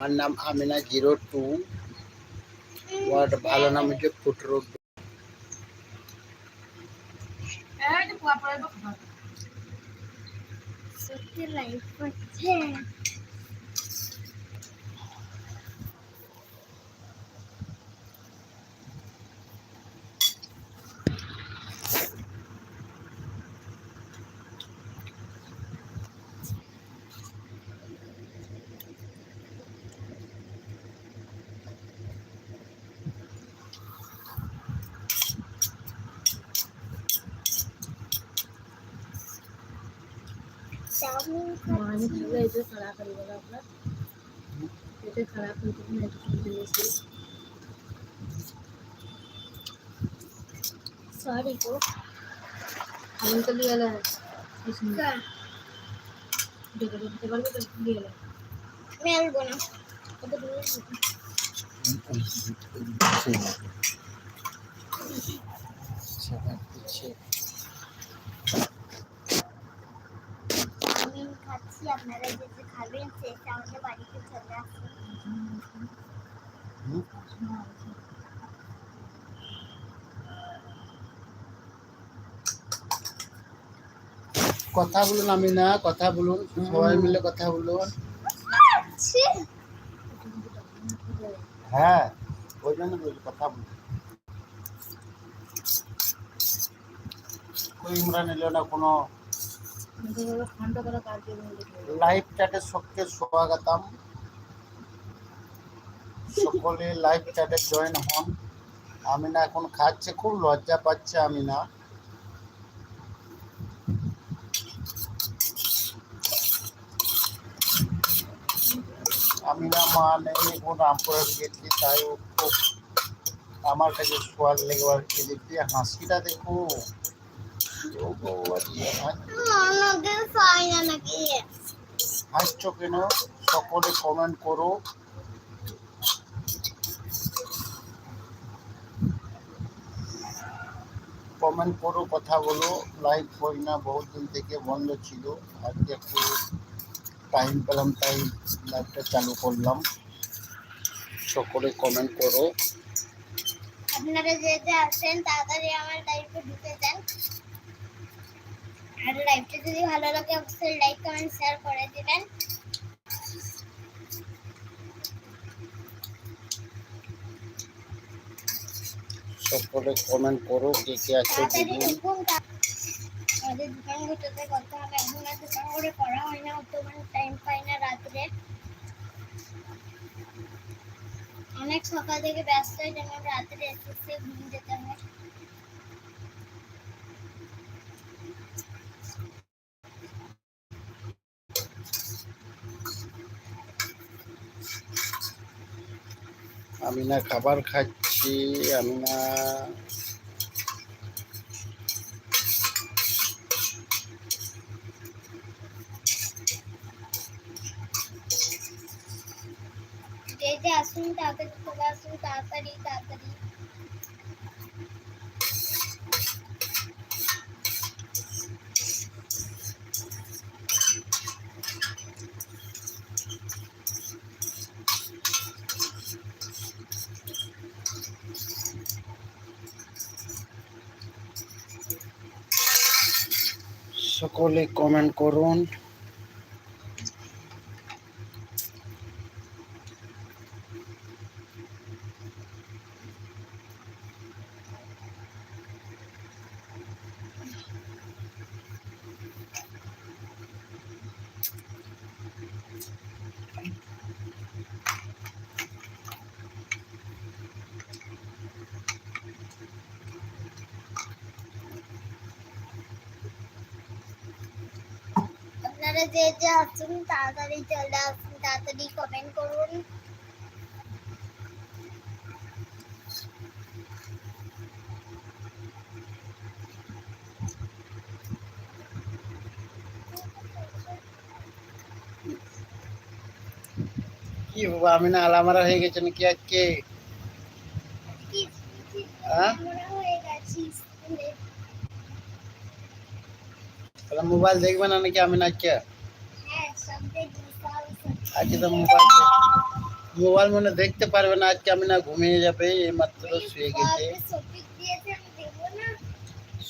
আমার নাম Amina zero two. Word ভালো নাম হচ্ছে ফুটরো সত্যি লাইফ হচ্ছে माणूस याच्यात खडा करू बघा आपला त्याच्यात खडा करतो नाही व्यवस्थित सॉरी को अजून तर लिहायला लिहायला मी आलो बोला आता बोला খাচ্ছি আপনারা যে যে খাবেন সেটা আমাদের বাড়িতে চলে কথা বলুন আমি না কথা বলুন সবাই মিলে কথা বলুন। হ্যাঁ ওই জন্য বলছি কথা বলুন। কই ইমরান এলো না কোনো লাইভ চ্যাটের সবকে স্বাগতম। সকলে লাইভ চ্যাটে জয়েন হন। আমিনা এখন খাচ্ছে, খুব লজ্জা পাচ্ছে আমিনা আমিনা মা নেই, এখন রামপুরে গেছি, তাই খুব আমার কাছে সোয়াল এদিক দিয়ে হাসিটা দেখো। হাসছো কেন সকলে কমেন্ট করো কমেন্ট করো কথা বলো লাইভ হই না বহুত দিন থেকে বন্ধ ছিল আজকে একটু টাইম পেলাম তাই লাইভটা চালু করলাম সকলে কমেন্ট করো আপনারা যে আসেন তাড়াতাড়ি আমার লাইফে ঢুকে যান। আর লাইভটা যদি ভালো লাগে অবশ্যই লাইক কমেন্ট শেয়ার করে দিবেন। সকলে কমেন্ট করো কে কে আছে তা- আমাদের দোকান ঘুরতে করতে হবে? এখন আর দোকান করে করা হয় না মানে টাইম পাই না রাত্রে। অনেক সকাল থেকে ব্যস্ত হয়ে যেন রাত্রে এসে ঘুম যেতে হয় আমি না খাবার খাচ্ছি আমি না। যে আসুন তাড়াতাড়ি চলে আসুন তাড়াতাড়ি তাড়াতাড়ি। সকলে কমেন্ট করুন। আপনারা যে যে আসুন তাড়াতাড়ি চলে আসুন তাড়াতাড়ি কমেন্ট করুন কি বাবা আমি না আলামারা হয়ে গেছেন কি আজকে কি- কি- হ্যাঁ? আমরা হয়ে গেছি স্কুলে তাহলে মোবাইল দেখবে না নাকি আমি না আজকে হ্যাঁ সব দেখি সব সব। আজকে তো মোবাইল মোবাইল মনে দেখতে পারবে না আজকে আমি না ঘুমিয়ে যাবে এই মাত্র শুয়ে গেছে বাপরে, সপিক দিয়েছে আমি দেবো না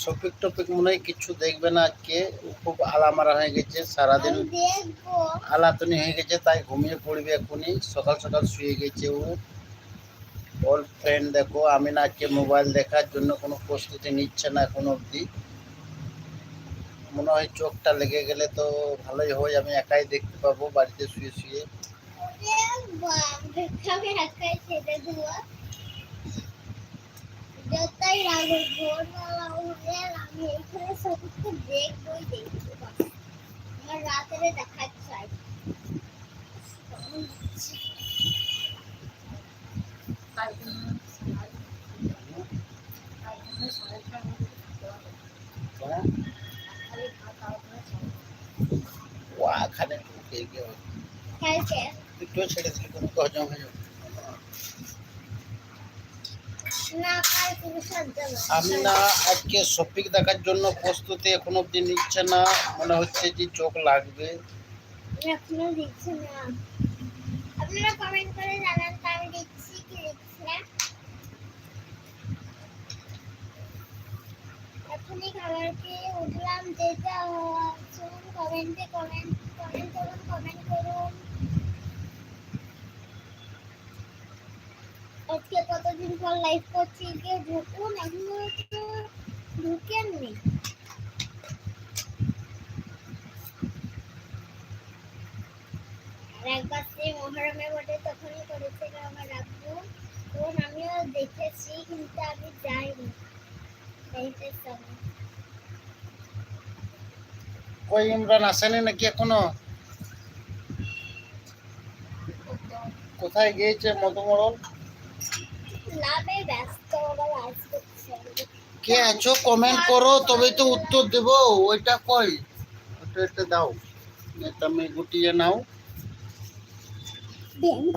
শপিক টপিক মনে হয় কিছু দেখবে না আজকে ও খুব আলামারা হয়ে গেছে সারাদিন আমি দেখব আলাতনি হয়ে গেছে তাই ঘুমিয়ে পড়বে এখনই সকাল সকাল শুয়ে গেছে ও ওর ফ্রেন্ড দেখো আমি না আজকে মোবাইল দেখার জন্য কোনো প্রস্তুতি নিচ্ছে না এখন অবধি মনে হয় চোখটা লেগে গেলে তো ভালোই হয় আমি একাই দেখতে পাবো বাড়িতে শুয়ে শুয়ে। ওরে বাপরে, আমি একাই আমি না আজকে শপিং দেখার জন্য প্রস্তুতি এখন অবধি নিচ্ছে না। মনে হচ্ছে যে চোখ লাগবে। না আপনারা কমেন্ট করে জানান আমি দিচ্ছি কি দিচ্ছি না এখনই খাবার খেয়ে উঠলাম যেটা শুনুন কমেন্টে কমেন্ট কমেন্ট করুন কমেন্ট করুন। আজকে কতদিন পর লাইভ করছি, গিয়ে ঢুকুন এখনও তো ঢুকেননি একবার সেই মহরমে বটে, তখনই করেছিল আমার আব্বু। তখন আমিও দেখেছি, কিন্তু আমি যাইনি। কই ইমরান আসেনি নাকি এখনও? কোথায় গিয়েছে মধুমরল? কে আছো? কমেন্ট করো তবেই তো উত্তর দেব। ওইটা কই? ওটা একটা দাও। এটা আমি গুটিয়ে নাও।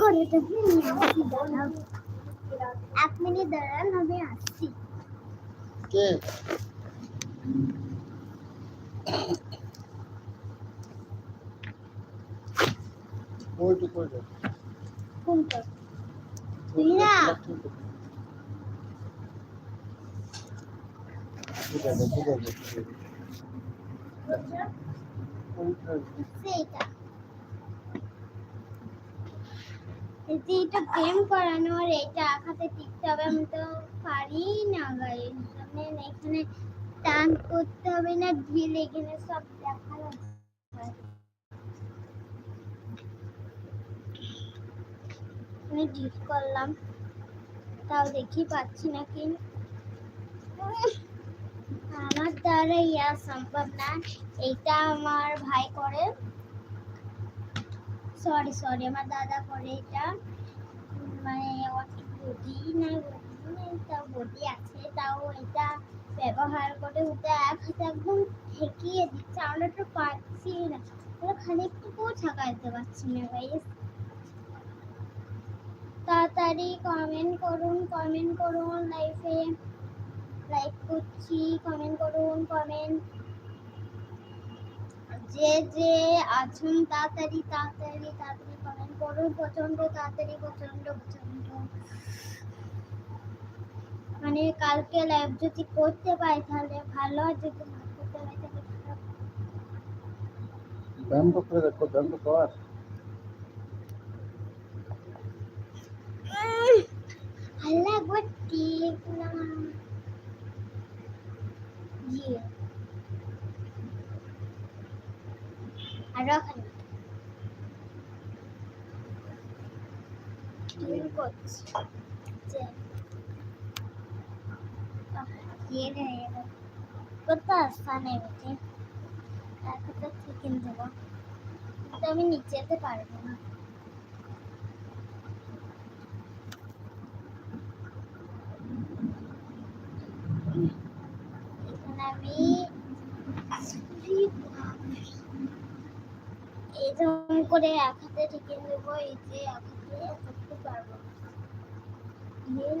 করে এক মিনিট দাঁড়ান আমি আসছি। porque muito coisa. Conta. Mira. Aceita. এটা প্রেম করানো আর এটা আঁকাতে টিকতে হবে, আমি তো পারি না গাইস মানে এখানে টান করতে হবে না, ঢিল এখানে সব হয়। আমি ঢিল করলাম, তাও দেখি পাচ্ছি না কি আমার দ্বারা ইয়া সম্ভব না এটা আমার ভাই করে। সরি সরি আমার দাদা করে এটা। মানে বডি না বডি না তাও বডি আছে, তাও এটা ব্যবহার করে ওটা এক হাতে একদম ঠেকিয়ে দিচ্ছে। আমরা তো পারছি না। ওরা খানিকটুকুও ঠেকাইতে পারছি না গাইস তাড়াতাড়ি কমেন্ট করুন কমেন্ট করুন লাইফে লাইক করছি কমেন্ট করুন কমেন্ট যে যে আছেন তাড়াতাড়ি তাড়াতাড়ি তাড়াতাড়ি কমেন্ট করুন প্রচণ্ড তাড়াতাড়ি প্রচণ্ড প্রচণ্ড মানে কালকে লাইভ যদি করতে পারি তাহলে ভালো আর যদি না করতে পারি তাহলে খারাপ ব্যায়াম করে দেখো ব্যায়াম কর। ভালো একবার দেখলাম আসানে বেটে এখন তো ঠিক দেবো। কিন্তু আমি নিচেতে পারব না। করে এক হাতে ঠেকে নেব এই যে এক হাতে করতে পারব হিল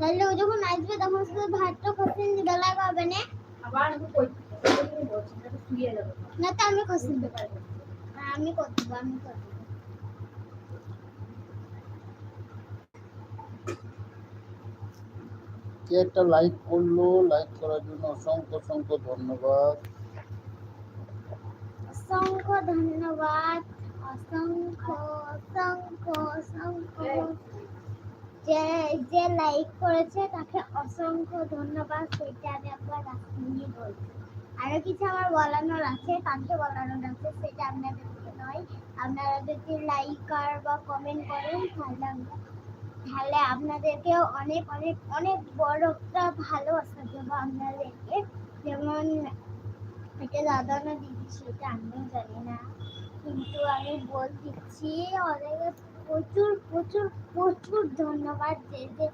তাহলে ও যখন আসবে তখন শুধু ভাতটা খসিন দিতে লাগাবে না? আবার আমি কই বলছি? না তো আমি খসিন দিতে পারব। আমি করতে আমি করতে কে একটা লাইক করল লাইক করার জন্য অসংখ্য অসংখ্য ধন্যবাদ। অসংখ্য ধন্যবাদ অসংখ্য অসংখ্য অসংখ্য। যে যে লাইক করেছে, তাকে অসংখ্য ধন্যবাদ। সেটা আমি একবার রাখি বলছি। আরও কিছু আমার বলানোর আছে, তাকে বলানোর আছে, সেটা আপনাদেরকে নয়। আপনারা যদি লাইক আর বা কমেন্ট করেন, তাহলে তাহলে আপনাদেরকেও অনেক অনেক অনেক বড় একটা ভালোবাসা দেবো আপনাদেরকে। যেমন এটা দাদা না দিদি, সেটা আমিও জানি না। কিন্তু আমি বল দিচ্ছি, অনেক প্রচুর প্রচুর প্রচুর ধন্যবাদ যে যে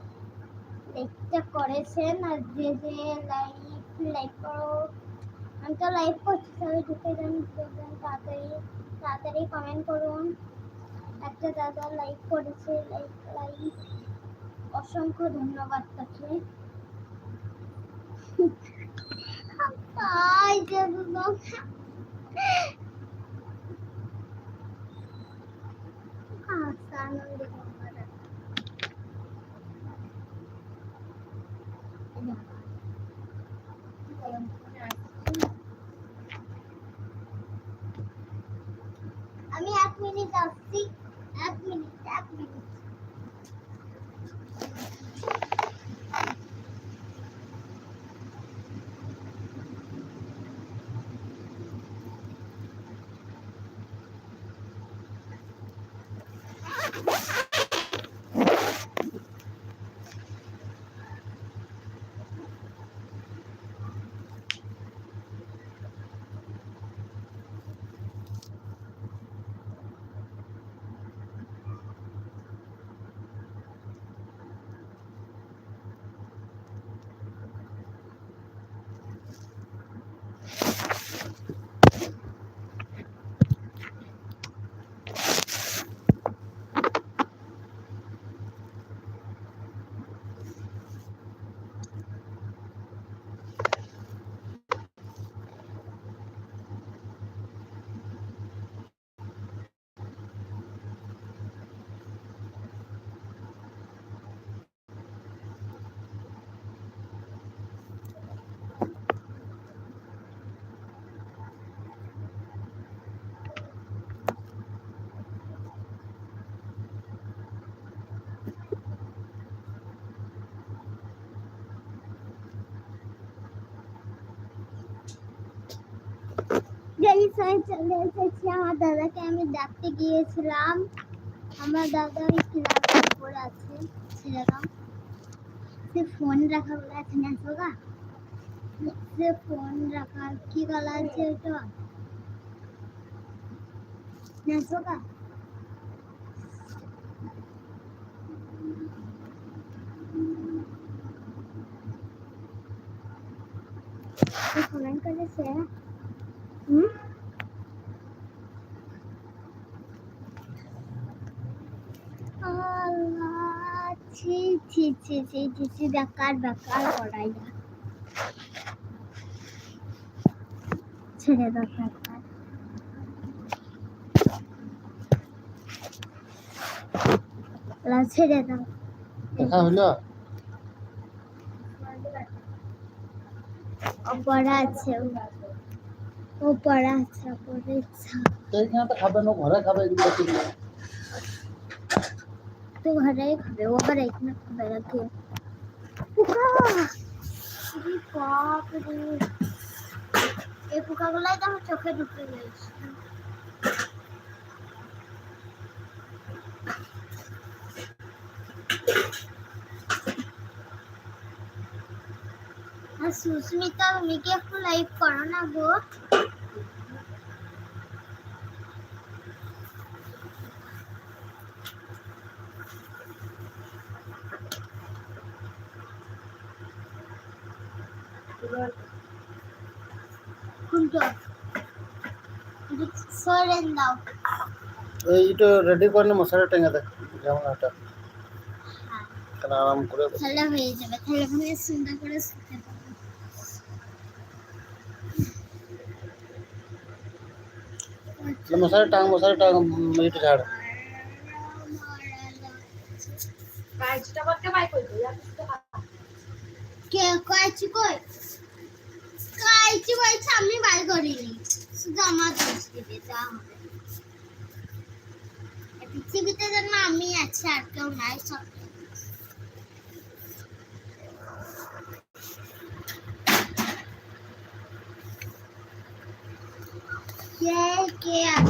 লাইকটা করেছেন আর যে যে লাইক লাইক করো আমি তো লাইভ করছি সবাই ঢুকে যান তাড়াতাড়ি তাড়াতাড়ি কমেন্ট করুন একটা দাদা লাইক করেছে লাইক লাইক অসংখ্য ধন্যবাদ তাকে canım. Hastanın আমি এক মিনিট আসছি। এক মিনিট এক মিনিট গাড়ি সাইড চলে এসেছি আমার দাদাকে আমি ডাকতে গিয়েছিলাম। আমার দাদা ওই ক্লাসের উপরে আছে ছেলেরা সে ফোন রাখা বলে আছে না সোগা সে ফোন রাখা, কি গলা আছে ওটা না সোগা ফোন করেছে হুম? ছি ছি ছি ছি ছি ছি বেকার বেকার না। ছেড়ে দাও বেকার। আল্লাহ, ছেড়ে দাও। দেখা হইল অপরা আছে ওপরা আছে ওপরে ইচ্ছা তো এখানে তো খাবে না ঘরে খাবে এগুলো নাকি পোকা আরে বাপ রে এই পোকাগুলাই তো আমার চোখে ঢুকে গেছে। সুস্মিতা, তুমি কি একটু লাইভ করো না গো? কোনটা সরেন দাও এইটা রেডি করে নে মশারি টেঙে দেখ যেমন এটা তাহলে আরাম করে তাহলে হয়ে যাবে তাহলে আমি সুন্দর করে শুতে পারব তাহলে মশারি টাং মশারি টাং এইটা ঝাড় কাজটা করতে পাই কই কে কাইছি কই কাইছি বলছে, আমি বার করিনি। শুধু আমার দোষ দিবে, যা পৃথিবীতে যেন আমি আছি আর কেউ নাই, সব কে আছে?